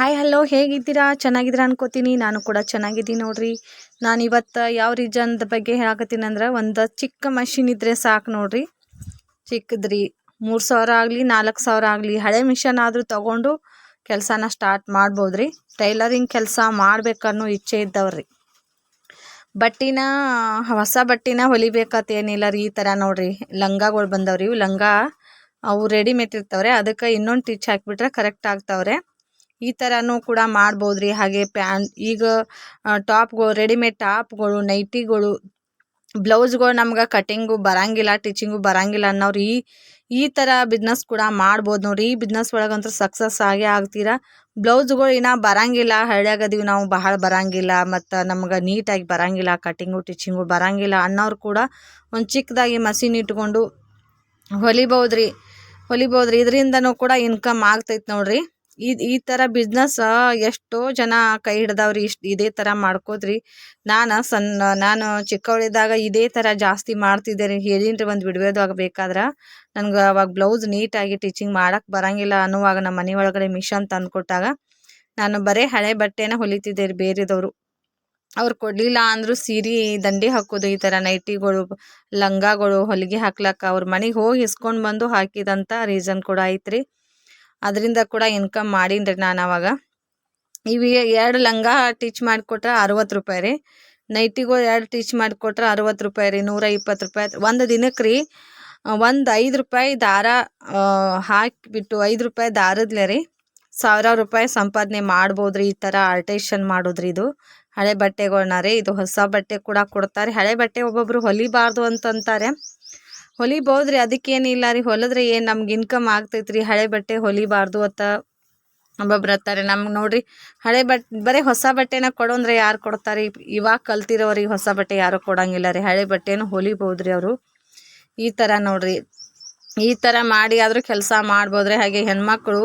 Hi hello ಹೇಗಿದ್ದೀರಾ? ಚೆನ್ನಾಗಿದ್ದೀರಾ ಅನ್ಕೋತೀನಿ. ನಾನು ಕೂಡ ಚೆನ್ನಾಗಿದ್ದೀನಿ ನೋಡ್ರಿ. ನಾನು ಇವತ್ತು ಯಾವ ರೀಜನ್ದ ಬಗ್ಗೆ ಹೇಳಕತ್ತೀನಿ ಅಂದ್ರೆ ಒಂದು ಚಿಕ್ಕ ಮಷಿನ್ ಇದ್ದರೆ ಸಾಕು ನೋಡ್ರಿ. ಚಿಕ್ಕದ್ರಿ. ಮೂರು ಸಾವಿರ ಆಗಲಿ, ನಾಲ್ಕು ಸಾವಿರ ಆಗಲಿ, ಹಳೆ ಮಿಷನ್ ಆದರೂ ತಗೊಂಡು ಕೆಲಸನ ಸ್ಟಾರ್ಟ್ ಮಾಡ್ಬೋದ್ರಿ. ಟೈಲರಿಂಗ್ ಕೆಲಸ ಮಾಡ್ಬೇಕನ್ನೋ ಇಚ್ಛೆ ಇದ್ದವ್ರಿ. ಬಟ್ಟಿನ, ಹೊಸ ಬಟ್ಟಿನ ಹೊಲಿಬೇಕತ್ತೇನಿಲ್ಲ ರೀ ಈ ಥರ ನೋಡ್ರಿ. ಲಂಗಾಗಳು ಬಂದವ್ರಿ. ಇವು ಲಂಗ, ಅವು ರೆಡಿಮೇಡ್ ಇರ್ತಾವ್ರೆ. ಅದಕ್ಕೆ ಇನ್ನೊಂದು ಟಿಚ್ ಹಾಕಿಬಿಟ್ರೆ ಕರೆಕ್ಟ್ ಆಗ್ತಾವ್ರೆ. ಈ ಥರನೂ ಕೂಡ ಮಾಡ್ಬೋದ್ರಿ. ಹಾಗೆ ಪ್ಯಾನ್ ಈಗ ಟಾಪ್ಗಳು ರೆಡಿಮೇಡ್ ಟಾಪ್ಗಳು, ನೈಟಿಗಳು ಬ್ಲೌಸ್ಗಳು ನಮ್ಗೆ ಕಟಿಂಗು ಬರಂಗಿಲ್ಲ, ಟಿಚಿಂಗು ಬರಂಗಿಲ್ಲ ಅನ್ನೋರು ಈ ಈ ಥರ ಬಿಸ್ನೆಸ್ ಕೂಡ ಮಾಡ್ಬೋದು ನೋಡ್ರಿ. ಈ ಬಿಸ್ನೆಸ್ ಒಳಗಂತೂ ಸಕ್ಸಸ್ ಆಗೇ ಆಗ್ತೀರಾ. ಬ್ಲೌಸ್ಗಳು ಇನ್ನೂ ಬರಂಗಿಲ್ಲ ಹಳ್ಳಿಯಾಗದೀವಿ ನಾವು ಬಹಳ ಬರಂಗಿಲ್ಲ, ಮತ್ತು ನಮ್ಗೆ ನೀಟಾಗಿ ಬರಂಗಿಲ್ಲ, ಕಟಿಂಗು, ಟಿಚಿಂಗು ಬರಂಗಿಲ್ಲ ಅನ್ನೋರು ಕೂಡ ಒಂದು ಚಿಕ್ಕದಾಗಿ ಮಷಿನ್ ಇಟ್ಕೊಂಡು ಹೊಲಿಬೋದ್ರಿ. ಹೊಲಿಬೋದ್ರಿ. ಇದರಿಂದನೂ ಕೂಡ ಇನ್ಕಮ್ ಆಗ್ತೈತೆ ನೋಡ್ರಿ. ಈ ಈ ಥರ ಬಿಸ್ನೆಸ್ ಎಷ್ಟೋ ಜನ ಕೈ ಹಿಡ್ದವ್ರಿ, ಇಷ್ಟು ಇದೇ ಥರ ಮಾಡ್ಕೋದ್ರಿ. ನಾನು ಸಣ್ಣ ನಾನು ಚಿಕ್ಕವಳಿದ್ದಾಗ ಇದೇ ಥರ ಜಾಸ್ತಿ ಮಾಡ್ತಿದ್ದೆ ರೀ ಹೇಳಿನ್ರಿ ಒಂದು ವಿಡಿಯೋದಾಗ ಬೇಕಾದ್ರೆ. ನನ್ಗೆ ಅವಾಗ ಬ್ಲೌಸ್ ನೀಟಾಗಿ ಟೀಚಿಂಗ್ ಮಾಡಕ್ ಬರಂಗಿಲ್ಲ ಅನ್ನುವಾಗ ನಮ್ಮ ಮನೆ ಒಳಗಡೆ ಮಿಷನ್ ತಂದು ಕೊಟ್ಟಾಗ ನಾನು ಬರೇ ಹಳೆ ಬಟ್ಟೆನ ಹೊಲಿತಿದ್ದೆ ರೀ ಬೇರೆದವರು. ಅವ್ರು ಕೊಡಲಿಲ್ಲ ಅಂದರೂ ಸೀರೆ, ದಂಡಿ ಹಾಕೋದು ಈ ಥರ ನೈಟಿಗಳು, ಲಂಗಗಳು ಹೊಲಿಗೆ ಹಾಕ್ಲಕ್ಕ. ಅವ್ರ ಮನೆಗೆ ಹೋಗಿ ಇಸ್ಕೊಂಡು ಬಂದು ಹಾಕಿದಂಥ ರೀಸನ್ ಕೂಡ ಐತ್ರಿ. ಅದರಿಂದ ಕೂಡ ಇನ್ಕಮ್ ಮಾಡೀನಿ ನಾನು ಅವಾಗ. ಇವು ಎರಡು ಲಂಗ ಟೀಚ್ ಮಾಡಿಕೊಟ್ರೆ ಅರವತ್ತು ರೂಪಾಯಿ ರೀ. ನೈಟಿಗೂ ಎರಡು ಟೀಚ್ ಮಾಡಿಕೊಟ್ರೆ ಅರವತ್ತು ರೂಪಾಯಿ ರೀ, ನೂರ ಇಪ್ಪತ್ತು ರೂಪಾಯಿ. ಒಂದು ದಿನಕ್ಕೆ ರೀ ಒಂದು ಐದು ರೂಪಾಯಿ ದಾರ ಹಾಕಿಬಿಟ್ಟು ಐದು ರೂಪಾಯಿ ದಾರದ್ಲೆ ರೀ, ಸಾವಿರಾರು ರೂಪಾಯಿ ಸಂಪಾದನೆ ಮಾಡ್ಬೋದು ರೀ ಈ ಥರ ಆಲ್ಟೇಷನ್ ಮಾಡೋದ್ರಿ ಇದು. ಹಳೆ ಬಟ್ಟೆಗಳ್ನ ರೀ, ಇದು ಹೊಸ ಬಟ್ಟೆ ಕೂಡ ಕೊಡ್ತಾರೆ. ಹಳೆ ಬಟ್ಟೆ ಒಬ್ಬೊಬ್ಬರು ಹೊಲಿಬಾರ್ದು ಅಂತಂತಾರೆ. ಹೊಲಿಬೋದ್ರಿ ಅದಕ್ಕೇನಿಲ್ಲ ರೀ. ಹೊಲದ್ರೆ ಏನು ನಮ್ಗೆ ಇನ್ಕಮ್ ಆಗ್ತೈತ್ರಿ. ಹಳೆ ಬಟ್ಟೆ ಹೊಲಿಬಾರ್ದು ಅಂತ ಒಬ್ಬೊಬ್ರು ಹತ್ತಾರೆ ನಮ್ಗೆ ನೋಡ್ರಿ, ಹಳೆ ಬಟ್, ಬರೀ ಹೊಸ ಬಟ್ಟೆನ ಕೊಡೋಂದ್ರೆ ಯಾರು ಕೊಡ್ತಾರೆ? ಇವಾಗ ಕಲ್ತಿರೋರಿಗೆ ಹೊಸ ಬಟ್ಟೆ ಯಾರು ಕೊಡಂಗಿಲ್ಲ ರೀ. ಹಳೆ ಬಟ್ಟೆನೂ ಹೊಲಿಬೋದ್ರಿ ಅವರು. ಈ ಥರ ನೋಡ್ರಿ. ಈ ಥರ ಮಾಡಿ ಆದರೂ ಕೆಲಸ ಮಾಡ್ಬೋದ್ರಿ. ಹಾಗೆ ಹೆಣ್ಮಕ್ಳು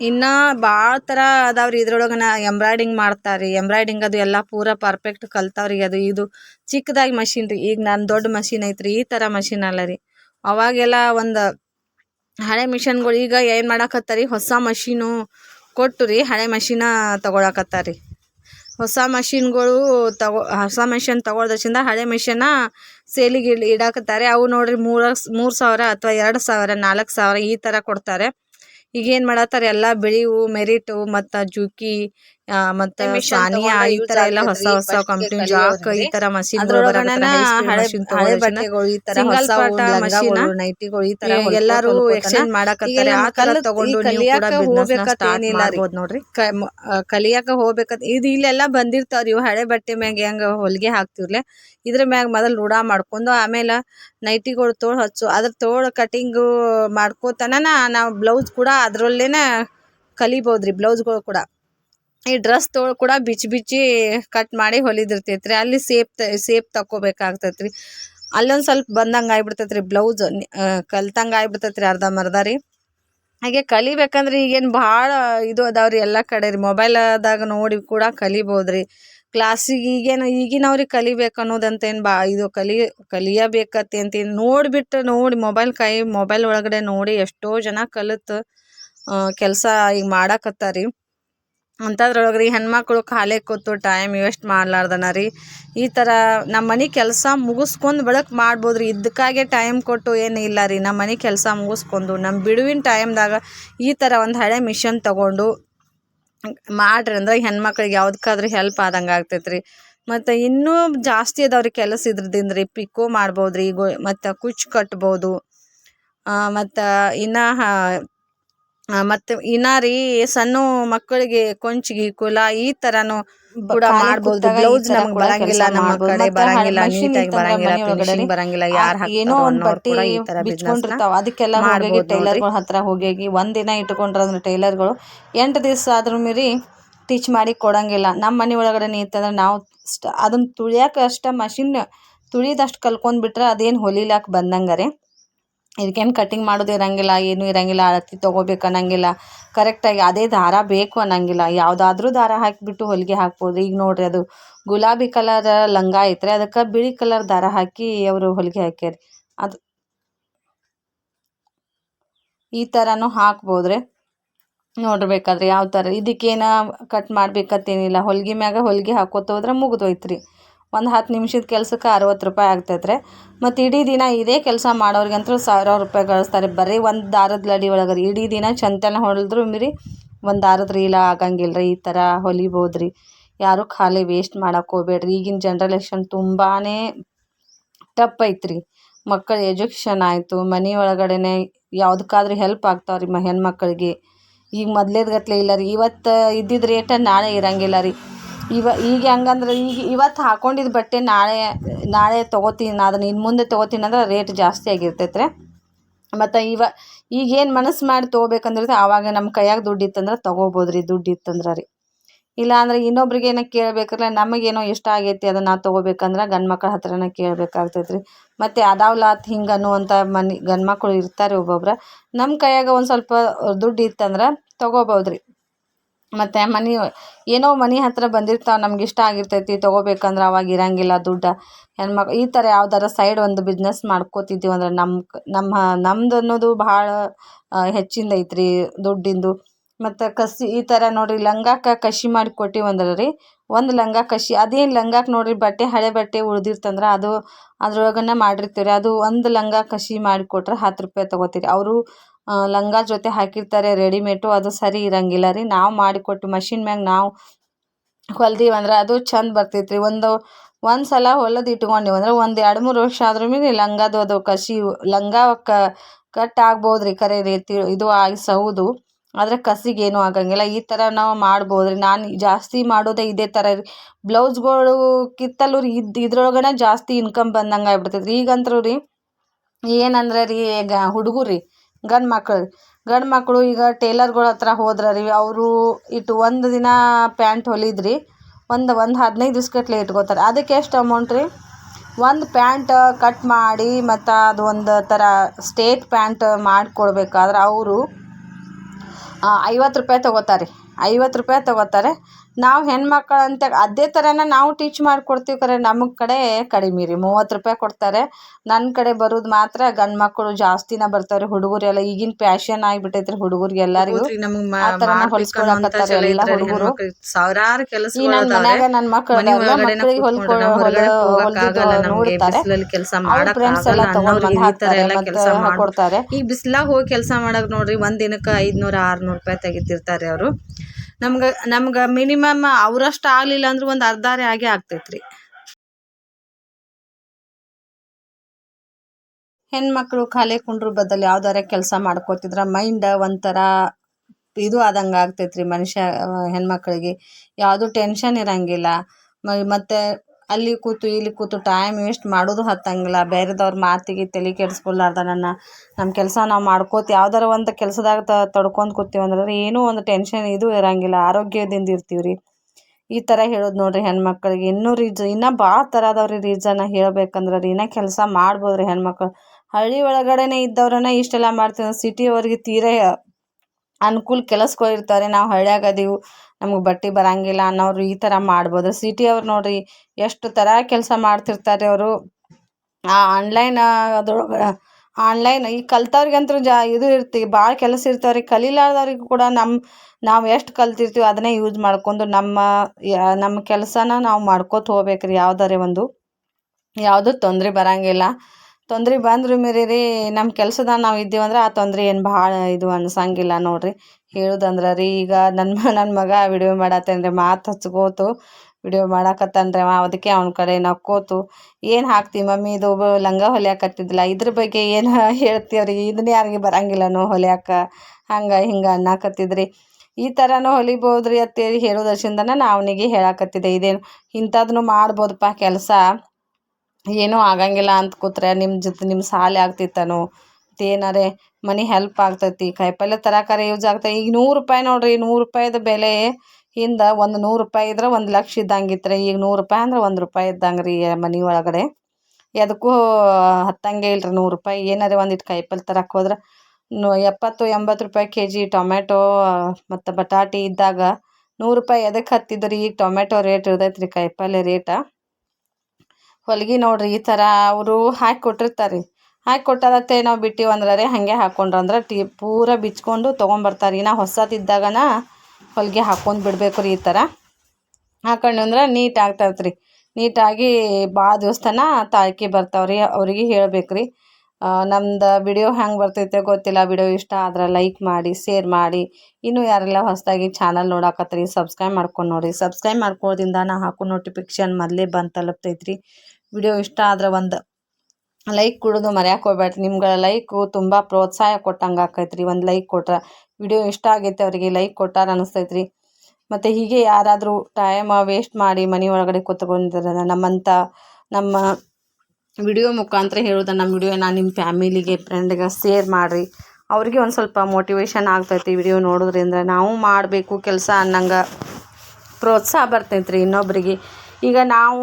ಇನ್ನು ಭಾಳ ಥರ ಅದಾವ್ರಿ ಇದ್ರೊಳಗನ ಎಂಬ್ರಾಯ್ಡಿಂಗ್ ಮಾಡ್ತಾರೆ. ರೀ ಎಂಬ್ರಾಯ್ಡಿಂಗ್ ಅದು ಎಲ್ಲ ಪೂರ ಪರ್ಫೆಕ್ಟ್ ಕಲ್ತಾವ್ರಿ ಅದು. ಇದು ಚಿಕ್ಕದಾಗಿ ಮಷೀನ್ ರೀ. ಈಗ ನಾನು ದೊಡ್ಡ ಮಷಿನ್ ಐತ್ರಿ. ಈ ಥರ ಮಷೀನ್ ಅಲ್ಲ ರೀ. ಅವಾಗೆಲ್ಲ ಒಂದು ಹಳೆ ಮಿಷನ್ಗಳು ಈಗ ಏನು ಮಾಡಾಕತ್ತಾರಿ? ಹೊಸ ಮಷೀನು ಕೊಟ್ಟು ರೀ. ಹಳೆ ಮಷೀನ ತೊಗೊಳಕತ್ತಾರ. ರೀ ಹೊಸ ಮಷಿನ್ಗಳು ತಗೋ, ಹೊಸ ಮಷೀನ್ ತಗೊಳ್ದಿಂದ ಹಳೆ ಮಿಷನ್ನ ಸೇಲಿಗೆ ಇಡಾಕತ್ತಾರೆ. ಅವು ನೋಡ್ರಿ ಮೂರು ಮೂರು ಸಾವಿರ ಅಥವಾ ಎರಡು ಸಾವಿರ, ನಾಲ್ಕು ಸಾವಿರ ಈ ಥರ ಕೊಡ್ತಾರೆ. ಈಗ ಏನ್ ಮಾಡತ್ತಾರ? ಎಲ್ಲಾ ಬಿಳಿವು ಮೆರಿಟು ಮತ್ತು ಜುಕಿ ಮತ್ತ ಸಾನಿಯಾ ಈ ತರ ಎಲ್ಲ ಹೊಸ ಹೊಸ ಕಂಪ್ನಿ ಜಾಕ್ ಈ ತರ ಮಷೀನ್ ಸಿಂಗಲ್ ಪಾಟ ಮಷೀನ್ ಎಲ್ಲಾರು ಎಕ್ಸ್ಚೇಂಜ್ ಮಾಡಕತ್ತಾರೆ. ಆ ತರ ತಗೊಂಡು ಸ್ಟಾರ್ಟ್ ಮಾಡ್ಬೋದು ನೋಡ್ರಿ. ಕಲಿಯಾಕ ಹೋಗ್ಬೇಕಂತ ಇದು ಇಲ್ಲೆಲ್ಲ ಬಂದಿರ್ತಾವ್ರಿ ಇವು ಹಳೆ ಬಟ್ಟೆ ಮ್ಯಾಗ ಹೆಂಗ ಹೊಲಿಗೆ ಹಾಕ್ತಿರ್ಲೆ ಇದ್ರ ಮ್ಯಾಗ ಮೊದಲ್ ರೂಢ ಮಾಡ್ಕೊಂಡು ಆಮೇಲೆ ನೈಟಿಗಳು ತೋಳ್ ಹಚ್ಚು. ಅದ್ರ ತೋಳ್ ಕಟಿಂಗ್ ಮಾಡ್ಕೋತನ ನಾವು ಬ್ಲೌಸ್ ಕೂಡ ಅದ್ರಲ್ಲೇನ ಕಲಿಬೋದ್ರಿ ಬ್ಲೌಸ್ಗಳು ಕೂಡ. ಈ ಡ್ರೆಸ್ ತೋಳು ಕೂಡ ಬಿಚ್ಚಿ ಬಿಚ್ಚಿ ಕಟ್ ಮಾಡಿ ಹೊಲಿದಿರ್ತೈತ್ರಿ. ಅಲ್ಲಿ ಸೇಪ್ ಸೇಪ್ ತಕ್ಕೋಬೇಕಾಗ್ತೈತ್ರಿ. ಅಲ್ಲೊಂದು ಸ್ವಲ್ಪ ಬಂದಂಗೆ ಆಗ್ಬಿಡ್ತೈತ್ರಿ ಬ್ಲೌಸ್ ಕಲ್ತಂಗೆ ಆಗ್ಬಿಡ್ತೈತ್ರಿ ಅರ್ಧಂಬರ್ಧ ರೀ. ಹಾಗೆ ಕಲಿಬೇಕಂದ್ರೆ ಈಗೇನು ಭಾಳ ಇದು ಅದಾವ್ರಿ ಎಲ್ಲ ಕಡೆ ರೀ. ಮೊಬೈಲದಾಗ ನೋಡಿ ಕೂಡ ಕಲಿಬೋದ್ರಿ. ಕ್ಲಾಸಿಗೆ ಈಗೇನು, ಈಗಿನವ್ರಿಗೆ ಕಲಿಬೇಕು ಅನ್ನೋದಂತೇನು ಬಾ, ಇದು ಕಲಿ ಕಲಿಯಬೇಕತ್ತೆ ಅಂತೇನು ನೋಡಿಬಿಟ್ಟು ನೋಡಿ ಮೊಬೈಲ್ ಕೈ ಮೊಬೈಲ್ ಒಳಗಡೆ ನೋಡಿ ಎಷ್ಟೋ ಜನ ಕಲಿತು ಕೆಲಸ ಈಗ ಮಾಡಾಕತ್ತಾರ. ರೀ ಅಂಥದ್ರೊಳಗೆ ರೀ ಹೆಣ್ಮಕ್ಳು ಖಾಲಿ ಕೂತು ಟೈಮ್ ವೇಸ್ಟ್ ಮಾಡ್ಲಾರ್ದನ ರೀ. ಈ ಥರ ನಮ್ಮ ಮನೆ ಕೆಲಸ ಮುಗಿಸ್ಕೊಂಡು ಬೆಳಕು ಮಾಡ್ಬೋದು ರೀ ಇದಕ್ಕಾಗೆ ಟೈಮ್ ಕೊಟ್ಟು ಏನು ಇಲ್ಲ ರೀ. ನಮ್ಮ ಮನೆ ಕೆಲಸ ಮುಗಿಸ್ಕೊಂಡು ನಮ್ಮ ಬಿಡುವಿನ ಟೈಮ್ದಾಗ ಈ ಥರ ಒಂದು ಹಳೆ ಮಿಷನ್ ತಗೊಂಡು ಮಾಡ್ರಿ ಅಂದ್ರೆ ಹೆಣ್ಮಕ್ಳಿಗೆ ಯಾವುದಕ್ಕಾದ್ರೂ ಹೆಲ್ಪ್ ಆದಂಗೆ ಆಗ್ತೈತೆ ರೀ ಮತ್ತು ಇನ್ನೂ ಜಾಸ್ತಿ ಅದಾವ್ರಿ ಕೆಲಸ ಇದ್ರದಿಂದ ರೀ. ಪಿಕೋ ಮಾಡ್ಬೋದು ರೀ ಗೊ ಮತ್ತು ಕುಚ್ಚು ಕಟ್ಬೋದು. ಮತ್ತು ಇನ್ನು ಮತ್ತು ಇನ್ನ ರೀ ಸಣ್ಣ ಮಕ್ಕಳಿಗೆ ಕೊಂಚಿಗೆ ಕುಲ ಈ ತರನು ಕೂಡ ಮಾಡಬಹುದು ಬ್ಲೌಸ್ ನಮ್ಗೆ ಬರಂಗಿಲ್ಲ ನಮ್ಮ ಕಡೆ ಬರಂಗಿಲ್ಲ ನೀಟಾಗಿ ಬರಂಗಿಲ್ಲ ಫಿನಿಶಿಂಗ್ ಬರಂಗಿಲ್ಲ ಯಾರು ಏನೋ ಒಂದು ಬಟ್ಟೆ ಬಿಚ್ಕೊಂಡಿರ್ತಾವ. ಅದಕ್ಕೆಲ್ಲ ಹೋಗಿ ಟೈಲರ್ಗಳ ಹತ್ರ ಹೋಗಿ ಒಂದಿನ ಇಟ್ಕೊಂಡ್ರ ಅಂದ್ರೆ ಟೈಲರ್ಗಳು. ಎಂಟು ದಿವಸ ಆದ್ರೂ ಮೀರಿ ಸ್ಟಿಚ್ ಮಾಡಿ ಕೊಡಂಗಿಲ್ಲ. ನಮ್ಮ ಮನೆ ಒಳಗಡೆ ನೀತಂದ್ರೆ ನಾವು ಸ್ಟ್ ಅದನ್ನ ತುಳಿಯಕ್ಕೆ ಅಷ್ಟ ಮಷಿನ್ ತುಳಿದಷ್ಟು ಕಲ್ಕೊಂಡ್ಬಿಟ್ರೆ ಅದೇನು ಹೊಲಿಲಾಕ ಬಂದಂಗರೆ. ಇದಕ್ಕೇನು ಕಟ್ಟಿಂಗ್ ಮಾಡೋದು ಇರೋಂಗಿಲ್ಲ, ಏನೂ ಇರಂಗಿಲ್ಲ, ಅಳತೆ ತೊಗೋಬೇಕು ಅನ್ನೋಂಗಿಲ್ಲ. ಕರೆಕ್ಟಾಗಿ ಅದೇ ದಾರ ಬೇಕು ಅನ್ನೋಂಗಿಲ್ಲ. ಯಾವುದಾದ್ರೂ ದಾರ ಹಾಕಿಬಿಟ್ಟು ಹೊಲಿಗೆ ಹಾಕ್ಬೋದು. ಈಗ ನೋಡಿರಿ ಅದು ಗುಲಾಬಿ ಕಲರ್ ಲಂಗ ಐತ್ರಿ, ಅದಕ್ಕೆ ಬಿಳಿ ಕಲರ್ ದಾರ ಹಾಕಿ ಅವರು ಹೊಲಿಗೆ ಹಾಕ್ಯಾರಿ. ಅದು ಈ ಥರನೂ ಹಾಕ್ಬೋದ್ರಿ. ನೋಡ್ಬೇಕಾದ್ರೆ ಯಾವ ಥರ ಇದಕ್ಕೇನು ಕಟ್ ಮಾಡ್ಬೇಕತ್ತೇನಿಲ್ಲ ಹೊಲಿಗೆ ಮ್ಯಾಗ ಹೊಲಿಗೆ ಹಾಕೋತ ಹೋದ್ರೆ ಮುಗಿದೋಯ್ತು ರೀ ಒಂದು ಹತ್ತು ನಿಮಿಷದ ಕೆಲಸಕ್ಕೆ ಅರವತ್ತು ರೂಪಾಯಿ ಆಗ್ತೈತೆ ಮತ್ತು ಇಡೀ ದಿನ ಇದೇ ಕೆಲಸ ಮಾಡೋರಿಗಂತೂ ಸಾವಿರಾರು ರೂಪಾಯಿ ಗಳಿಸ್ತಾರೆ. ಬರೀ ಒಂದು ದಾರದ ಲಡಿ ಒಳಗೆ ರೀ ಇಡೀ ದಿನ ಚಂತನ ಹೊಲಿದ್ರು ಮೀರಿ ಒಂದು ದಾರದ ರೀಲ ಆಗಂಗಿಲ್ಲ ರೀ ಈ ಥರ ಹೊಲಿಬೋದು ರೀ ಯಾರೂ ಖಾಲಿ ವೇಸ್ಟ್ ಮಾಡೋಕ್ಕೆ ಹೋಗ್ಬೇಡ್ರಿ. ಈಗಿನ ಜನ್ರಲೇಷನ್ ತುಂಬಾ ಟಪ್ ಐತ್ರಿ. ಮಕ್ಕಳ ಎಜುಕೇಷನ್ ಆಯಿತು. ಮನೆ ಒಳಗಡೆನೆ ಯಾವುದಕ್ಕಾದ್ರೂ ಹೆಲ್ಪ್ ಆಗ್ತಾವ್ರಿ ರೀ ಮ ಹೆಣ್ಮಕ್ಳಿಗೆ. ಈಗ ಮೊದ್ಲೇದ್ಗತ್ಲೆ ಇಲ್ಲ ರೀ ಇವತ್ತು ಇದ್ದಿದ್ದ ರೇಟ ನಾಳೆ ಇರಂಗಿಲ್ಲ ರೀ. ಇವ ಈಗ ಹೆಂಗಂದ್ರೆ ಈಗ ಇವತ್ತು ಹಾಕೊಂಡಿದ್ದ ಬಟ್ಟೆ ನಾಳೆ ನಾಳೆ ತೊಗೋತೀನಿ ಅದನ್ನ ಇನ್ನು ಮುಂದೆ ತೊಗೋತೀನಿ ಅಂದ್ರೆ ರೇಟ್ ಜಾಸ್ತಿ ಆಗಿರ್ತೈತೆ ರೀ ಮತ್ತು ಇವ ಈಗೇನು ಮನಸ್ಸು ಮಾಡಿ ತೊಗೋಬೇಕಂದ್ರೆ ಆವಾಗ ನಮ್ಮ ಕೈಯಾಗ ದುಡ್ಡು ಇತ್ತಂದ್ರೆ ತೊಗೋಬೋದು ರೀ ದುಡ್ಡು ಇತ್ತಂದ್ರೆ ರೀ. ಇಲ್ಲ ಅಂದ್ರೆ ಇನ್ನೊಬ್ರಿಗೆ ಏನೋ ಕೇಳ್ಬೇಕಲ್ಲ, ನಮಗೇನೋ ಇಷ್ಟ ಆಗೈತಿ ಅದನ್ನು ನಾವು ತೊಗೋಬೇಕಂದ್ರೆ ಗಂಡು ಮಕ್ಳ ಹತ್ರನೇ ಕೇಳ್ಬೇಕಾಗ್ತೈತೆ ರೀ ಮತ್ತು ಅದಾವಲ್ಲ ಹಿಂಗೆ ಅನ್ನುವಂಥ ಮನೆ ಇರ್ತಾರೆ ಒಬ್ಬೊಬ್ರು ನಮ್ಮ ಕೈಯಾಗ ಒಂದು ಸ್ವಲ್ಪ ದುಡ್ಡು ಇತ್ತಂದ್ರೆ ತೊಗೋಬೋದು ರೀ ಮತ್ತು ಮನೆ, ಏನೋ ಮನೆ ಹತ್ತಿರ ಬಂದಿರ್ತಾವೆ ನಮ್ಗೆ ಇಷ್ಟ ಆಗಿರ್ತೈತಿ, ತೊಗೋಬೇಕಂದ್ರೆ ಅವಾಗ ಇರಂಗಿಲ್ಲ ದುಡ್ಡು. ಹೆಣ್ಮಕ್, ಈ ಥರ ಯಾವ್ದಾರ ಸೈಡ್ ಒಂದು ಬಿಸ್ನೆಸ್ ಮಾಡ್ಕೋತಿದ್ದೀವಿ ಅಂದ್ರೆ ನಮ್ಮ ನಮ್ಮ ನಮ್ದು ಅನ್ನೋದು ಭಾಳ ಹೆಚ್ಚಿಂದು ಐತ್ರಿ ದುಡ್ಡಿಂದು. ಮತ್ತು ಕಸಿ, ಈ ಥರ ನೋಡಿರಿ ಲಂಗಕ್ಕೆ ಕಸಿ ಮಾಡಿ ಕೊಟ್ಟಿವಂದ್ರೆ ರೀ, ಒಂದು ಲಂಗ ಕಸಿ ಅದೇನು ಲಂಗಕ್ಕೆ ನೋಡಿರಿ, ಬಟ್ಟೆ, ಹಳೆ ಬಟ್ಟೆ ಉಳ್ದಿರ್ತಂದ್ರೆ ಅದು ಅದ್ರೊಳಗನ್ನ ಮಾಡಿರ್ತೀವಿ ರೀ ಅದು ಒಂದು ಲಂಗ ಕಸಿ ಮಾಡಿ ಕೊಟ್ರೆ ಹತ್ತು ರೂಪಾಯಿ ತೊಗೋತೀರಿ. ಅವರು ಲಂಗ ಜೊತೆ ಹಾಕಿರ್ತಾರೆ ರೆಡಿಮೇಟು ಅದು ಸರಿ ಇರಂಗಿಲ್ಲ ರೀ. ನಾವು ಮಾಡಿಕೊಟ್ಟು ಮಷಿನ್ ಮ್ಯಾಗ ನಾವು ಹೊಲ್ದೀವಿ ಅಂದ್ರೆ ಅದು ಚಂದ ಬರ್ತೈತೆ ಒಂದು ಒಂದು ಸಲ ಹೊಲದ ಇಟ್ಕೊಂಡೀವಿ ಅಂದ್ರೆ ಒಂದು ಎರಡು ಮೂರು ವರ್ಷ ಆದ್ರೂ ಲಂಗದು ಅದು ಕಸಿ, ಲಂಗ ಕಟ್ ಆಗ್ಬೋದು ರೀ ಕರೆ ರೀತಿ ಇದು ಆಗಿ ಸೌದು ಆದರೆ ಕಸಿಗೆ ಏನೂ ಆಗಂಗಿಲ್ಲ. ಈ ಥರ ನಾವು ಮಾಡ್ಬೋದು ರೀ ನಾನು ಜಾಸ್ತಿ ಮಾಡೋದೇ ಇದೇ ಥರ ರೀ. ಬ್ಲೌಸ್ಗಳು ಕಿತ್ತಲ್ಲೂ ರೀ, ಇದು, ಇದ್ರೊಳಗನೆ ಜಾಸ್ತಿ ಇನ್ಕಮ್ ಬಂದಂಗೆ ಆಗ್ಬಿಡ್ತೈತೆ ರೀ ಈಗಂತೂ ರೀ, ಏನಂದ್ರೆ ರೀ ಈಗ ಹುಡುಗರು ರೀ ಗಂಡು ಮಕ್ಳು ಗಂಡು ಮಕ್ಕಳು ಈಗ ಟೇಲರ್ಗಳ ಹತ್ರ ಹೋದ್ರೆ ರೀ, ಅವರು ಇಟ್ಟು ಒಂದು ದಿನ ಪ್ಯಾಂಟ್ ಹೊಲಿದ್ರಿ, ಒಂದು ಒಂದು ಹದಿನೈದು ದಿವ್ಸಗಟ್ಲೆ ಇಟ್ಕೋತಾರೆ. ಅದಕ್ಕೆ ಎಷ್ಟು ಅಮೌಂಟ್ ರೀ? ಒಂದು ಪ್ಯಾಂಟ್ ಕಟ್ ಮಾಡಿ ಮತ್ತು ಅದು ಒಂದು ಥರ ಸ್ಟೇಟ್ ಪ್ಯಾಂಟ್ ಮಾಡಿಕೊಡ್ಬೇಕಾದ್ರೆ ಅವರು ಐವತ್ತು ರೂಪಾಯಿ ತಗೋತಾರೆ. ಐವತ್ತು ರೂಪಾಯಿ ತೊಗೋತಾರೆ. ನಾವು ಹೆಣ್ಮಕ್ಳು ಅಂತ ಅದೇ ಥರನೇ ನಾವು ಟೀಚ್ ಮಾಡಿಕೊಡ್ತೀವಿ ಖರೆ ನಮ್ಮ ಕಡೆ ಕಡಿಮೆ ರೀ. ಮೂವತ್ತು ರೂಪಾಯಿ ಕೊಡ್ತಾರೆ. ನನ್ನ ಕಡೆ ಬರೋದು ಮಾತ್ರ ಗಂಡು ಮಕ್ಕಳು ಜಾಸ್ತಿನೇ ಬರ್ತಾರೆ. ಹುಡುಗರೆಲ್ಲ ಈಗಿನ ಪ್ಯಾಶನ್ ಆಗಿಬಿಟ್ಟೈತೆ ರೀ ಹುಡುಗರಿಗೆ ಎಲ್ಲರಿಗೂ. ಹುಡುಗರು. ಸಾವಿರಾರು ಕೆಲಸ ಈ ನನ್ನ ಮನ್ಯಾಗ ನನ್ನ ಮಕ್ಕಳು ಮಕ್ಕಳಿಗೆ ಹೊಲ್ಕೊಳ ನೋಡ್ತಾರೆ. ಕೆಲಸ ಮತ್ತೆ ಕೊಡ್ತಾರೆ. ಈಗ ಬಿಸಿಲಾಗ ಹೋಗಿ ಕೆಲಸ ಮಾಡಕ್ ನೋಡ್ರಿ ಒಂದ್ ದಿನಕ್ಕೆ ಐದ್ನೂರ ಆರ್ನೂರು ರೂಪಾಯಿ ತೆಗಿತಿರ್ತಾರೆ ಅವರು. ನಮ್ಗೆ ನಮ್ಗೆ ಮಿನಿಮಮ್ ಅವ್ರಷ್ಟು ಆಗ್ಲಿಲ್ಲ ಅಂದ್ರೆ ಒಂದು ಅರ್ಧಾರೆ ಆಗೇ ಆಗ್ತೈತ್ರಿ. ಹೆಣ್ಮಕ್ಳು ಖಾಲಿ ಕುಂಡ್ರ ಬದಲು ಯಾವ್ದಾರ ಕೆಲಸ ಮಾಡ್ಕೋತಿದ್ರ ಮೈಂಡ್ ಒಂಥರ ಇದು ಆದಂಗ ಆಗ್ತೈತ್ರಿ ಮನುಷ್ಯ, ಹೆಣ್ಮಕ್ಳಿಗೆ. ಯಾವುದು ಟೆನ್ಷನ್ ಇರಂಗಿಲ್ಲ. ಮತ್ತೆ ಅಲ್ಲಿ ಕೂತು, ಇಲ್ಲಿ ಕೂತು ಟೈಮ್ ವೇಸ್ಟ್ ಮಾಡೋದು ಹತ್ತಂಗಿಲ್ಲ. ಬೇರೆದವ್ರ ಮಾತಿಗೆ ತಲೆ ನನ್ನ. ನಮ್ಮ ಕೆಲಸ ನಾವು ಮಾಡ್ಕೋತ ಯಾವ್ದಾರ ಒಂದು ಕೆಲಸದಾಗ ತಡ್ಕೊಂಡು ಕೂತೀವಿ ಅಂದ್ರೆ ಏನೂ ಒಂದು ಟೆನ್ಷನ್ ಇದು ಇರಂಗಿಲ್ಲ. ಆರೋಗ್ಯದಿಂದ ಇರ್ತೀವಿ ರೀ. ಈ ಥರ ಹೇಳೋದು ನೋಡ್ರಿ ಹೆಣ್ಮಕ್ಳಿಗೆ. ಇನ್ನೂ ರೀಜ ಇನ್ನೂ ಭಾಳ ಥರ ಅದಾವೆ ರೀ ರೀಸನ್ ಹೇಳ್ಬೇಕಂದ್ರೆ ರೀ. ಇನ್ನೂ ಕೆಲಸ ಮಾಡ್ಬೋದು ರೀ ಹೆಣ್ಮಕ್ಳು. ಹಳ್ಳಿ ಒಳಗಡೆನೇ ಇದ್ದವ್ರನ್ನ ಇಷ್ಟೆಲ್ಲ ಮಾಡ್ತೀವಿ. ಸಿಟಿಯವ್ರಿಗೆ ತೀರಾ ಅನುಕೂಲ ಕೆಲಸಗಳು ಇರ್ತಾರೆ ನಾವು ಹಳ್ಳಿಯಾಗ ಅದೀವಿ, ನಮ್ಗೆ ಬಟ್ಟೆ ಬರಂಗಿಲ್ಲ ಅನ್ನೋರು ಈ ಥರ ಮಾಡ್ಬೋದು. ಸಿಟಿಯವ್ರು ನೋಡ್ರಿ ಎಷ್ಟು ಥರ ಕೆಲಸ ಮಾಡ್ತಿರ್ತಾರೆ ಅವರು. ಆ ಆನ್ಲೈನ್ ಅದ್ರೊಳಗೆ ಆನ್ಲೈನ್ ಈ ಕಲ್ತವ್ರಿಗಂತೂ ಜಾ ಇದು ಇರ್ತಿ, ಭಾಳ ಕೆಲಸ ಇರ್ತಾವ್ರಿ. ಕಲೀಲಾರ್ದವ್ರಿಗೂ ಕೂಡ ನಮ್ಮ ನಾವು ಎಷ್ಟು ಕಲ್ತಿರ್ತೀವಿ ಅದನ್ನೇ ಯೂಸ್ ಮಾಡ್ಕೊಂಡು ನಮ್ಮ ನಮ್ಮ ಕೆಲಸನ ನಾವು ಮಾಡ್ಕೋತ ಹೋಗ್ಬೇಕ್ರಿ. ಯಾವ್ದಾರೆ ಒಂದು, ಯಾವುದೂ ತೊಂದರೆ ಬರಂಗಿಲ್ಲ. ತೊಂದ್ರೆ ಬಂದ್ರು ಮೇರೆ ರೀ ನಮ್ಮ ಕೆಲ್ಸದಾಗ ನಾವು ಇದ್ದೀವಂದ್ರೆ ಆ ತೊಂದ್ರೆ ಏನು ಭಾಳ ಇದು ಅನ್ಸಂಗಿಲ್ಲ ನೋಡಿರಿ. ಹೇಳುದಂದ್ರೆ ರೀ ಈಗ ನನ್ನ ನನ್ನ ಮಗ ವಿಡಿಯೋ ಮಾಡತ್ತೇನೆ ರೀ ಮಾತು ಹಚ್ಕೋತು ವಿಡಿಯೋ ಮಾಡಾಕತ್ತಾನ ರೀ ಅವ ಅದಕ್ಕೆ ಅವ್ನ ಕಡೆ ನಕ್ಕೋತು. ಏನು ಹಾಕ್ತಿ ಮಮ್ಮಿ, ಇದು ಲಂಗ ಹೊಲಿಯಾಕತ್ತಿದ್ದಿಲ್ಲ ಇದ್ರ ಬಗ್ಗೆ ಏನು ಹೇಳ್ತೀವ್ರಿ ಇದನ್ನ ಯಾರಿಗೆ ಬರಂಗಿಲ್ಲನೋ ಹೊಲಿಯಾಕ, ಹಂಗೆ ಹಿಂಗೆ ಅನ್ನಾಕತ್ತಿದ್ರಿ. ಈ ಥರನೂ ಹೊಲಿಬೋದ್ರಿ ಅಂತೇಳಿ ಹೇಳೋದರ್ಶಿಂದನ ನಾ ಅವನಿಗೆ ಹೇಳಾಕತ್ತಿದ್ದೆ, ಇದೇನು ಇಂಥದನ್ನು ಮಾಡ್ಬೋದಪ್ಪ ಕೆಲಸ. ಏನೂ ಆಗಂಗಿಲ್ಲ ಅಂತ ಕೂತ್ರೆ ನಿಮ್ಮ ಜೊತೆ ನಿಮ್ಮ ಸಾಲಿ ಆಗ್ತಿತ್ತನೋ. ಏನಾರೆ ಮನೆ ಹೆಲ್ಪ್ ಆಗ್ತೈತಿ. ಕಾಯಿಪಲ್ಯ ತರಕಾರಿ ಯೂಸ್ ಆಗ್ತೈತಿ. ಈಗ ನೂರು ರೂಪಾಯಿ ನೋಡಿರಿ, ನೂರು ರೂಪಾಯಿದ ಬೆಲೆ ಹಿಂದೆ ಒಂದು ನೂರು ರೂಪಾಯಿ ಇದ್ರೆ ಒಂದು ಲಕ್ಷ ಇದ್ದಂಗೆ ಇತ್ತು ರೀ ಈಗ ನೂರು ರೂಪಾಯಿ ಅಂದ್ರೆ ಒಂದು ರೂಪಾಯಿ ಇದ್ದಂಗೆ ರೀ ಮನೆ ಒಳಗಡೆ. ಎದಕ್ಕೂ ಹತ್ತಂಗೆ ಇಲ್ಲ ರೀ ನೂರು ರೂಪಾಯಿ. ಏನಾರೆ ಕಾಯಿ ಕಾಯಿಪಲ್ಯ ತರಕ್ಕೆ ಹೋದ್ರೆ ಎಪ್ಪತ್ತು, ಎಂಬತ್ತು ರೂಪಾಯಿ ಕೆ ಜಿ ಟೊಮೆಟೊ ಮತ್ತು ಬಟಾಟಿ ಇದ್ದಾಗ ನೂರು ರೂಪಾಯಿ ಎದಕ್ಕೆ ಹತ್ತಿದ್ರಿ? ಈಗ ಟೊಮೆಟೊ ರೇಟ್ ಇರ್ತೈತೆ ರೀ ಕಾಯಿಪಲ್ಯ ರೇಟ ಹೊಲ್ಗೆ ನೋಡ್ರಿ ಈ ಥರ ಅವರು ಹಾಕಿ ಕೊಟ್ಟಿರ್ತಾರೆ. ರೀ ಹಾಕಿ ಕೊಟ್ಟದತ್ತೆ ನಾವು ಬಿಟ್ಟಿವಿ ಅಂದ್ರೆ ರೀ ಹಾಗೆ ಹಾಕ್ಕೊಂಡ್ರೆ ಅಂದ್ರೆ ಟೀ ಪೂರ ಬಿಚ್ಕೊಂಡು ತೊಗೊಂಬರ್ತಾರೆ ಇನ್ನು ಹೊಸದಿದ್ದಾಗನ ಹೊಲಿಗೆ ಹಾಕ್ಕೊಂಡು ಬಿಡಬೇಕು ರೀ ಈ ಥರ ಹಾಕೊಂಡು ಅಂದ್ರೆ ನೀಟ್ ಆಗ್ತೈತೆ ರೀ ನೀಟಾಗಿ ಭಾಳ ತಾಳ್ಕಿ ಬರ್ತಾವೆ ರೀ ಅವ್ರಿಗೆ ಹೇಳ್ಬೇಕು ರೀ ನಮ್ದು ವಿಡಿಯೋ ಹೆಂಗೆ ಬರ್ತೈತೆ ಗೊತ್ತಿಲ್ಲ. ವಿಡಿಯೋ ಇಷ್ಟ ಆದ್ರೆ ಲೈಕ್ ಮಾಡಿ ಶೇರ್ ಮಾಡಿ. ಇನ್ನೂ ಯಾರೆಲ್ಲ ಹೊಸದಾಗಿ ಚಾನಲ್ ನೋಡಾಕತ್ತೀರಿ ಸಬ್ಸ್ಕ್ರೈಬ್ ಮಾಡ್ಕೊಂಡು ನೋಡಿ ಸಬ್ಸ್ಕ್ರೈಬ್ ಮಾಡ್ಕೊಳ್ಳೋದ್ರಿಂದ ನಾ ಹಾಕೋ ನೋಟಿಫಿಕೇಶನ್ ಮೊದಲೇ ಬಂದು ತಲುಪ್ತೈತೆ ರೀ ವಿಡಿಯೋ ಇಷ್ಟ ಆದ್ರೆ ಒಂದು ಲೈಕ್ ಕೊಡೋದು ಮರ್ಯಾಕೆ ಹೋಗ್ಬೇಡ್ರಿ ನಿಮ್ಗೆ ಲೈಕು ತುಂಬ ಪ್ರೋತ್ಸಾಹ ಕೊಟ್ಟಂಗೆ ಆಕೈತ್ರಿ. ಒಂದು ಲೈಕ್ ಕೊಟ್ರೆ ವಿಡಿಯೋ ಇಷ್ಟ ಆಗೈತೆ ಅವರಿಗೆ ಲೈಕ್ ಕೊಟ್ಟಾರ ಅನಿಸ್ತೈತೆ ರೀ ಮತ್ತು ಹೀಗೆ ಯಾರಾದರೂ ಟೈಮ ವೇಸ್ಟ್ ಮಾಡಿ ಮನೆ ಒಳಗಡೆ ಕೂತ್ಕೊಂಡಿದ್ರೆ ನಮ್ಮಂಥ ನಮ್ಮ ವಿಡಿಯೋ ಮುಖಾಂತರ ಹೇಳೋದು ನಮ್ಮ ವಿಡಿಯೋನ ನಿಮ್ಮ ಫ್ಯಾಮಿಲಿಗೆ ಫ್ರೆಂಡ್ಗೆ ಶೇರ್ ಮಾಡಿರಿ. ಅವ್ರಿಗೆ ಒಂದು ಸ್ವಲ್ಪ ಮೋಟಿವೇಶನ್ ಆಗ್ತೈತಿ ವಿಡಿಯೋ ನೋಡೋದ್ರಿಂದ. ನಾವು ಮಾಡಬೇಕು, ಕೆಲಸ ಅನ್ನಂಗೆ ಪ್ರೋತ್ಸಾಹ ಬರ್ತೈತೆ ರೀ ಇನ್ನೊಬ್ರಿಗೆ. ಈಗ ನಾವು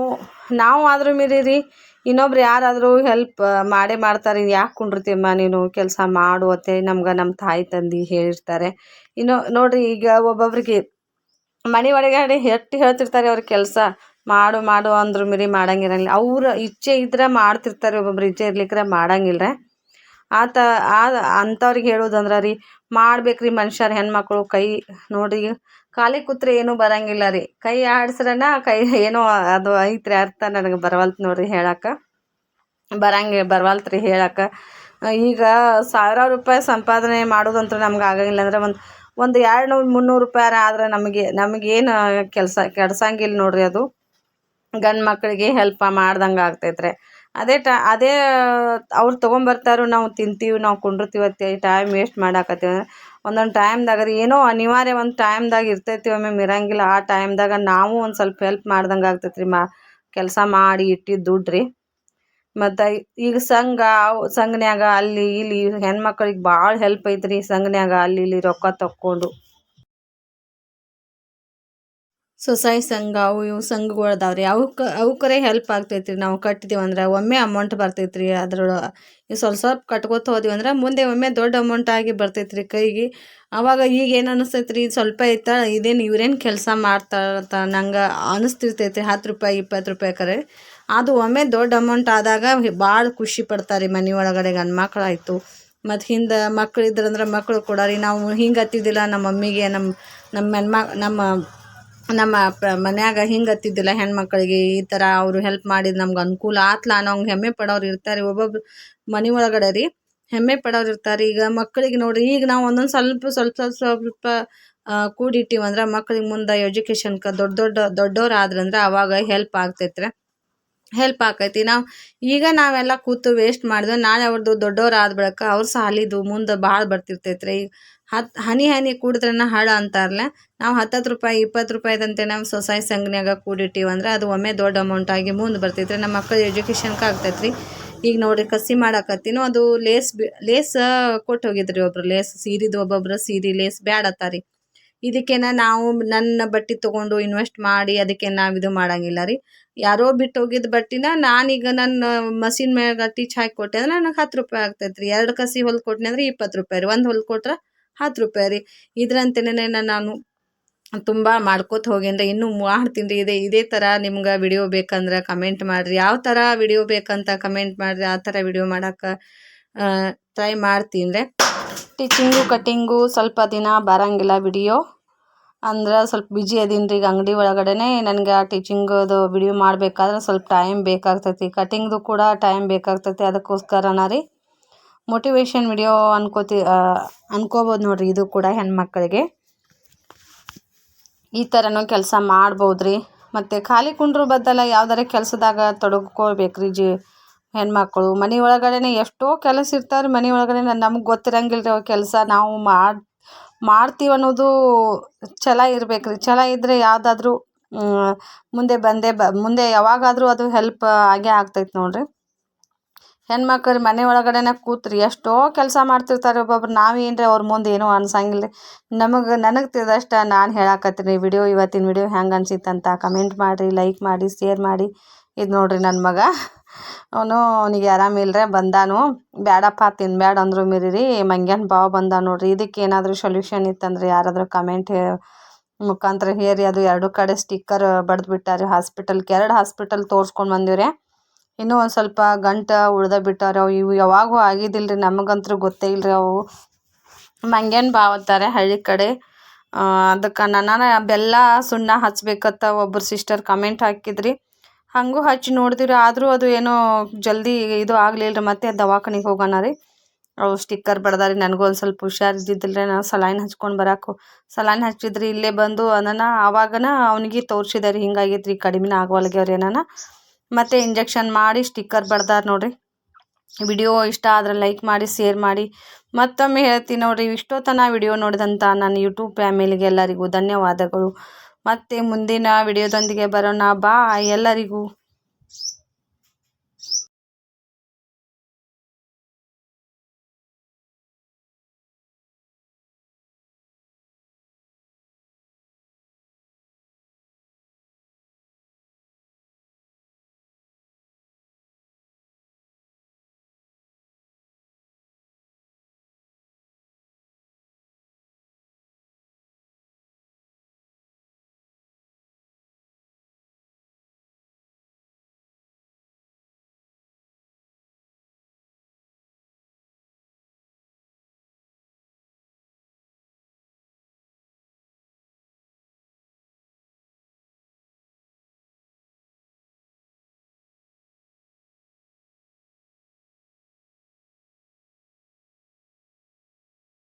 ನಾವು ಆದರೂ ಮೀರಿರಿ. ಇನ್ನೊಬ್ರು ಯಾರಾದರೂ ಹೆಲ್ಪ್ ಮಾಡೇ ಮಾಡ್ತಾರೆ. ಯಾಕೆ ಕುಂಡಿರ್ತೀಯಮ್ಮ ನೀನು ಕೆಲಸ ಮಾಡು ಅಂತೇಳಿ ನಮ್ಗೆ ನಮ್ಮ ತಾಯಿ ತಂದೆ ಹೇಳಿರ್ತಾರೆ. ಇನ್ನು ನೋಡಿರಿ ಈಗ ಒಬ್ಬೊಬ್ರಿಗೆ ಮನೆ ಒಳಗಡೆ ಎಷ್ಟು ಹೇಳ್ತಿರ್ತಾರೆ ಅವ್ರ ಕೆಲಸ ಮಾಡು ಮಾಡು ಅಂದ್ರು ಮೀರಿ ಮಾಡಂಗಿರಂಗಿಲ್ಲ. ಅವ್ರ ಇಚ್ಛೆ ಇದ್ರೆ ಮಾಡ್ತಿರ್ತಾರೆ ಒಬ್ಬೊಬ್ರು ಇಚ್ಛೆ ಇರ್ಲಿಕ್ಕರೆ ಮಾಡಂಗಿಲ್ಲ ಆತ, ಆ, ಅಂಥವ್ರಿಗೆ ಹೇಳೋದಂದ್ರೆ ರೀ ಮಾಡ್ಬೇಕು ರೀ ಮನುಷ್ಯರು ಹೆಣ್ಮಕ್ಳು ಕೈ ನೋಡಿರಿ ಖಾಲಿ ಕೂತ್ರೆ ಏನೂ ಬರಂಗಿಲ್ಲ ರೀ. ಕೈ ಆಡ್ಸ್ರನ, ಕೈ ಏನೋ ಅದು ಐತ್ರಿ ಅರ್ಥ ನನಗೆ ಬರವಲ್ತು ನೋಡ್ರಿ ಹೇಳಕ್ಕೆ ಬರಂಗಿ, ಬರವಲ್ತು ರೀ ಈಗ ಸಾವಿರಾರು ರೂಪಾಯಿ ಸಂಪಾದನೆ ಮಾಡೋದಂತೂ ನಮ್ಗೆ ಆಗಂಗಿಲ್ಲ ಅಂದ್ರೆ ಒಂದು ಒಂದು ಎರಡು ನೂರು ಮುನ್ನೂರು ರೂಪಾಯಿ ಆದ್ರೆ ನಮಗೆ, ನಮಗೇನು ಕೆಲಸ ಕೆಡ್ಸಂಗಿಲ್ಲ ನೋಡ್ರಿ ಅದು. ಗಂಡು ಮಕ್ಕಳಿಗೆ ಹೆಲ್ಪ್ ಮಾಡ್ದಂಗೆ ಆಗ್ತೈತೆ ರೀ ಅದೇ ಟ, ಅದೇ ಅವ್ರು ತೊಗೊಂಬರ್ತಾರೋ, ನಾವು ತಿಂತೀವಿ, ನಾವು ಕುಂಡಿರ್ತೀವಿ ಅತ್ತೆ ಟೈಮ್ ವೇಸ್ಟ್ ಮಾಡಾಕತ್ತೀವಿ. ಒಂದೊಂದು ಟೈಮ್ದಾಗ ರೀ, ಏನೋ ಅನಿವಾರ್ಯ ಒಂದು ಟೈಮ್ದಾಗ ಇರ್ತೈತಿ ಒಮ್ಮೆ ಇರಂಗಿಲ್ಲ ಆ ಟೈಮ್ದಾಗ ನಾವು ಒಂದು ಸ್ವಲ್ಪ ಹೆಲ್ಪ್ ಮಾಡ್ದಂಗೆ ಆಗ್ತೈತೆ ರೀ ಮಾ. ಕೆಲಸ ಮಾಡಿ ಇಟ್ಟಿದ್ದು ದುಡ್ಡು ರೀ. ಮತ್ತು ಈಗ ಸಂಘ, ಸಂಘನ್ಯಾಗ ಅಲ್ಲಿ ಇಲ್ಲಿ ಹೆಣ್ಮಕ್ಳಿಗೆ ಭಾಳ ಹೆಲ್ಪ್ ಐತ್ರಿ, ಸಂಘನ್ಯಾಗ ಅಲ್ಲಿ ಇಲ್ಲಿ ರೊಕ್ಕ ತಕ್ಕೊಂಡು. ಸೊಸೈಟಿ ಸಂಘ, ಅವು ಇವು ಸಂಘಗಳು ಅದಾವೆ ರೀ ಅವಕ್ಕೆ ಅವಕ್ಕರೆ ಹೆಲ್ಪ್ ಆಗ್ತೈತೆ ರೀ ನಾವು ಕಟ್ಟಿದೀವಿ ಅಂದ್ರೆ ಒಮ್ಮೆ ಅಮೌಂಟ್ ಬರ್ತೈತೆ ರೀ ಅದ್ರೊಳಗೆ ಸ್ವಲ್ಪ ಸ್ವಲ್ಪ ಕಟ್ಕೋತ ಹೋದ್ವಿ ಅಂದ್ರೆ ಮುಂದೆ ಒಮ್ಮೆ ದೊಡ್ಡ ಅಮೌಂಟ್ ಆಗಿ ಬರ್ತೈತೆ ರೀ ಕೈಗೆ. ಆವಾಗ ಈಗ ಏನು ಅನಿಸ್ತೈತೆ ರೀ ಸ್ವಲ್ಪ ಐತ ಇದೇನು ಇವ್ರೇನು ಕೆಲಸ ಮಾಡ್ತಾರಂತ ನಂಗೆ ಅನಿಸ್ತಿರ್ತೈತೆ ಹತ್ತು ರೂಪಾಯಿ, ಇಪ್ಪತ್ತು ರೂಪಾಯಿ ಕರೆ ಅದು ಒಮ್ಮೆ ದೊಡ್ಡ ಅಮೌಂಟ್ ಆದಾಗ ಭಾಳ ಖುಷಿ ಪಡ್ತಾರೆ ಮನೆ ಒಳಗಡೆ ಗಂಡು ಮಕ್ಕಳಾಯಿತು ಮತ್ತು ಹಿಂದೆ ಮಕ್ಳು ಇದ್ರಂದ್ರೆ ಮಕ್ಕಳು ರೀ ನಾವು ಹಿಂಗೆ ಹತ್ತಿದ್ದಿಲ್ಲ ನಮ್ಮ ಮಮ್ಮಿಗೆ ನಮ್ಮ ನಮ್ಮ ನಮ್ಮ ನಮ್ಮ ಪ ಮನ್ಯಾಗ ಹಿಂಗೆ ಹತ್ತಿದ್ದಿಲ್ಲ ಹೆಣ್ಮಕ್ಳಿಗೆ ಈ ಥರ ಅವರು ಹೆಲ್ಪ್ ಮಾಡಿದ್ದು ನಮ್ಗೆ ಅನುಕೂಲ ಆತ್ಲ ಅನ್ನೋಂಗೆ ಹೆಮ್ಮೆ ಪಡೋರು ಇರ್ತಾರೆ ಒಬ್ಬೊಬ್ರು ಮನೆ ಒಳಗಡೆ ರೀ. ಹೆಮ್ಮೆ ಪಡೋರು ಇರ್ತಾರೆ. ಈಗ ಮಕ್ಕಳಿಗೆ ನೋಡಿರಿ, ಈಗ ನಾವು ಒಂದೊಂದು ಸ್ವಲ್ಪ ಸ್ವಲ್ಪ ಸ್ವಲ್ಪ ಸ್ವಲ್ಪ ಕೂಡಿಟ್ಟಿವಂದ್ರೆ ಮಕ್ಳಿಗೆ ಮುಂದೆ ಎಜುಕೇಷನ್ಗೆ ದೊಡ್ಡ ದೊಡ್ಡ ದೊಡ್ಡವ್ರು ಆದ್ರಂದ್ರೆ ಅವಾಗ ಹೆಲ್ಪ್ ಆಗ್ತೈತೆ ರೀ ಹೆಲ್ಪ್ ಆಕೈತಿ. ನಾವು ಈಗ ನಾವೆಲ್ಲ ಕೂತು ವೇಸ್ಟ್ ಮಾಡಿದ್ರೆ ನಾಳೆ ಅವ್ರದ್ದು ದೊಡ್ಡವ್ರು ಆದ ಬಳಿಕ ಅವ್ರ ಸಾಲಿದು ಮುಂದೆ ಭಾಳ ಬರ್ತಿರ್ತೈತೆ ರೀ ಹತ್ತು ಹನಿ ಹನಿ ಕೂಡಿದ್ರನ್ನ ಹಳ ಅಂತಾರಲ್ಲ ನಾವು ಹತ್ತತ್ತು ರೂಪಾಯಿ ಇಪ್ಪತ್ತು ರೂಪಾಯಿದಂತೆ ನಮ್ಮ ಸೊಸೈಟಿ ಸಂಘನ್ಯಾಗ ಕೂಡಿಟ್ಟಿವಿ ಅಂದ್ರೆ ಅದು ಒಮ್ಮೆ ದೊಡ್ಡ ಅಮೌಂಟ್ ಆಗಿ ಮುಂದೆ ಬರ್ತೈತೆ ನಮ್ಮ ಮಕ್ಕಳ ಎಜುಕೇಷನ್ಗೆ ಆಗ್ತೈತೆ ರೀ ಈಗ ನೋಡಿರಿ ಕಸಿ ಮಾಡಾಕತ್ತೀನೋ ಅದು ಲೇಸ್ ಬಿ ಲೇಸ್ ಕೊಟ್ಟು ಹೋಗಿದ್ರಿ ಒಬ್ರು ಲೇಸ್ ಸೀರಿದು ಒಬ್ಬೊಬ್ರು ಸೀರೆ ಲೇಸ್ ಬ್ಯಾಡತ್ತಾರಿ ಇದಕ್ಕೇನ ನಾವು ನನ್ನ ಬಟ್ಟೆ ತಗೊಂಡು ಇನ್ವೆಸ್ಟ್ ಮಾಡಿ, ಅದಕ್ಕೆ ನಾವು ಇದು ಮಾಡಂಗಿಲ್ಲ ರೀ. ಯಾರೋ ಬಿಟ್ಟು ಬಟ್ಟಿನ ಬಟ್ಟೆನ ನಾನೀಗ ನನ್ನ ಮಷಿನ್ ಮ್ಯಾಗ ಟೀಚ್ ಹಾಕಿ ಕೊಟ್ಟೆ ಅಂದ್ರೆ ನನಗೆ ಹತ್ತು ರೂಪಾಯಿ ಆಗ್ತೈತೆ ರೀ ಎರಡು ಕಸಿ ಹೊಲ್ದು ಕೊಟ್ಟನೆ ಅಂದ್ರೆ ಇಪ್ಪತ್ತು ರೂಪಾಯಿ ರೀ. ಒಂದು ಹೊಲ್ ಕೊಟ್ರೆ ಹತ್ತು ರೂಪಾಯಿ ರೀ. ಇದ್ರಂತೇನೆ ನಾನು ತುಂಬ ಮಾಡ್ಕೋತ ಹೋಗೇನ್ರಿ ಇನ್ನೂ ಮಾಡ್ತೀನಿ ರೀ ಇದೇ. ಇದೇ ಥರ ನಿಮ್ಗೆ ವಿಡಿಯೋ ಬೇಕಂದ್ರೆ ಕಮೆಂಟ್ ಮಾಡಿರಿ. ಯಾವ ಥರ ವಿಡಿಯೋ ಬೇಕಂತ ಕಮೆಂಟ್ ಮಾಡಿರಿ. ಆ ಥರ ವಿಡಿಯೋ ಮಾಡೋಕೆ ಟ್ರೈ ಮಾಡ್ತೀನಿ ರೀ ಸ್ಟಿಚಿಂಗು ಕಟ್ಟಿಂಗು ಸ್ವಲ್ಪ ದಿನ ಬರೋಂಗಿಲ್ಲ ವಿಡಿಯೋ ಅಂದ್ರೆ ಸ್ವಲ್ಪ ಬಿಜಿ ಅದೀನಿ ರೀ ಈಗ ಅಂಗಡಿ ಒಳಗಡೆನೇ ನನಗೆ ಆ ಟೀಚಿಂಗದು ವಿಡಿಯೋ ಮಾಡಬೇಕಾದ್ರೆ ಸ್ವಲ್ಪ ಟೈಮ್ ಬೇಕಾಗ್ತೈತಿ. ಕಟಿಂಗ್ದು ಕೂಡ ಟೈಮ್ ಬೇಕಾಗ್ತೈತಿ. ಅದಕ್ಕೋಸ್ಕರನ ರೀ ಮೋಟಿವೇಶನ್ ವಿಡಿಯೋ ಅನ್ಕೋತಿ ಅನ್ಕೋಬೋದು ನೋಡಿರಿ ಇದು ಕೂಡ ಹೆಣ್ಮಕ್ಳಿಗೆ. ಈ ಥರನೂ ಕೆಲಸ ಮಾಡ್ಬೋದು ರೀ ಮತ್ತು ಖಾಲಿ ಕುಂಡ್ರು ಬದಲ ಯಾವ್ದಾರ ಕೆಲಸದಾಗ ತೊಡಗ್ಕೋಬೇಕ್ರಿ ಜಿ ಹೆಣ್ಮಕ್ಳು. ಮನೆ ಒಳಗಡೆನೆ ಎಷ್ಟೋ ಕೆಲಸ ಇರ್ತಾರೆ ಮನೆ ಒಳಗಡೆ ನಮಗೆ ಗೊತ್ತಿರಂಗಿಲ್ಲ ರೀ ಕೆಲಸ ನಾವು ಮಾಡಿ ಮಾಡ್ತೀವಿ ಅನ್ನೋದು ಛಲ ಇರ್ಬೇಕು ರೀ ಛಲ ಇದ್ದರೆ ಯಾವುದಾದ್ರೂ ಮುಂದೆ ಬಂದೇ ಬ, ಮುಂದೆ ಯಾವಾಗಾದರೂ ಅದು ಹೆಲ್ಪ್ ಆಗೇ ಆಗ್ತೈತೆ ನೋಡಿರಿ. ಹೆಣ್ಮಕ್ಳು ಮನೆ ಒಳಗಡೆನೆ ಕೂತ್ರಿ, ಎಷ್ಟೋ ಕೆಲಸ ಮಾಡ್ತಿರ್ತಾರೆ ಒಬ್ಬೊಬ್ರು. ನಾವೇನು ರೀ ಅವ್ರ ಮುಂದೆ ಏನೂ ಅನ್ಸಂಗಿಲ್ಲ ರೀ ನಮಗೆ, ನನಗೆ ತಿಳಿದಷ್ಟು ನಾನು ಹೇಳಾಕತ್ತೀನಿ. ವಿಡಿಯೋ, ಇವತ್ತಿನ ವಿಡಿಯೋ ಹೆಂಗೆ ಅನ್ಸಿತ್ತು ಅಂತ ಕಮೆಂಟ್ ಮಾಡಿರಿ ಲೈಕ್ ಮಾಡಿ ಶೇರ್ ಮಾಡಿ. ಇದು ನೋಡಿರಿ ನನ್ನ ಮಗ. ಅವನು ಅವನಿಗೆ ಆರಾಮಿಲ್ರೆ ಬಂದಾನು. ಬೇಡಪ್ಪ ತಿನ್ಬೇಡ ಅಂದರು ಮಿರಿರಿ. ಮಂಗ್ಯಾನ ಬಾವು ಬಂದ ನೋಡಿರಿ. ಇದಕ್ಕೆ ಏನಾದರೂ ಸೊಲ್ಯೂಷನ್ ಇತ್ತಂದ್ರೆ ಯಾರಾದರೂ ಕಮೆಂಟ್ ಮುಖಾಂತರ ಹೇರಿ. ಅದು ಎರಡು ಕಡೆ ಸ್ಟಿಕ್ಕರ್ ಬಡ್ದು ಬಿಟ್ಟಾರೆ. ಹಾಸ್ಪಿಟಲ್ಗೆ ಎರಡು ಹಾಸ್ಪಿಟಲ್ ತೋರ್ಸ್ಕೊಂಡು ಬಂದಿವ್ರಿ. ಇನ್ನೂ ಒಂದು ಸ್ವಲ್ಪ ಗಂಟ ಉಳ್ದ ಬಿಟ್ಟಾರೆ. ಅವು ಇವು ಯಾವಾಗೂ ಆಗಿದ್ದಿಲ್ಲ ರೀ ನಮಗಂತೂ ಗೊತ್ತೇ ಇಲ್ಲ ರೀ ಅವು. ಮಂಗ್ಯಾನ ಬಾವ್ ಅಂತಾರೆ, ಹಳ್ಳಿ ಕಡೆ. ಅದಕ್ಕೆ ನಾನು ಬೆಲ್ಲ ಸುಣ್ಣ ಹಚ್ಬೇಕತ್ತ ಒಬ್ಬರು ಸಿಸ್ಟರ್ ಕಮೆಂಟ್ ಹಾಕಿದ್ರಿ. ಹಾಗೂ ಹಚ್ಚಿ ನೋಡ್ದಿರಿ ಆದರೂ ಅದು ಏನೋ ಜಲ್ದಿ ಇದು ಆಗಲಿಲ್ಲ ರೀ ಮತ್ತೆ ದವಾಖಾನಿಗೆ ಹೋಗೋಣ ರೀ. ಅವು ಸ್ಟಿಕ್ಕರ್ ಬಡ್ದಾರಿ. ನನಗೂ ಒಂದು ಸ್ವಲ್ಪ ಹುಷಾರಿದ್ದಿದ್ದಿಲ್ಲ ರೀ ನಾನು ಸಲೈನ್ ಹಚ್ಕೊಂಡು ಬರಾಕು. ಸಲೈನ್ ಹಚ್ಚಿದ್ರಿ. ಇಲ್ಲೇ ಬಂದು ಅದನ್ನ ಆವಾಗನ ಅವನಿಗೆ ತೋರಿಸಿದೆ ರೀ ಹಿಂಗಾಗೈತೆ ರೀ ಕಡಿಮೆನ ಆಗವಲ್ಗ್ಯಾವ್ರಿ ಏನಾನ ಮತ್ತೆ ಇಂಜೆಕ್ಷನ್ ಮಾಡಿ ಸ್ಟಿಕ್ಕರ್ ಬಡ್ದಾರ ನೋಡ್ರಿ. ವಿಡಿಯೋ ಇಷ್ಟ ಆದ್ರೆ ಲೈಕ್ ಮಾಡಿ ಶೇರ್ ಮಾಡಿ. ಮತ್ತೊಮ್ಮೆ ಹೇಳ್ತೀನಿ ನೋಡ್ರಿ. ಇಷ್ಟೊತ್ತನ ವಿಡಿಯೋ ನೋಡಿದಂಥ ನನ್ನ ಯೂಟ್ಯೂಬ್ ಫ್ಯಾಮಿಲಿಗೆ ಎಲ್ಲರಿಗೂ ಧನ್ಯವಾದಗಳು. ಮತ್ತೆ ಮುಂದಿನ ವಿಡಿಯೋದೊಂದಿಗೆ ಬರೋಣ. ಬಾಯ್ ಎಲ್ಲರಿಗೂ.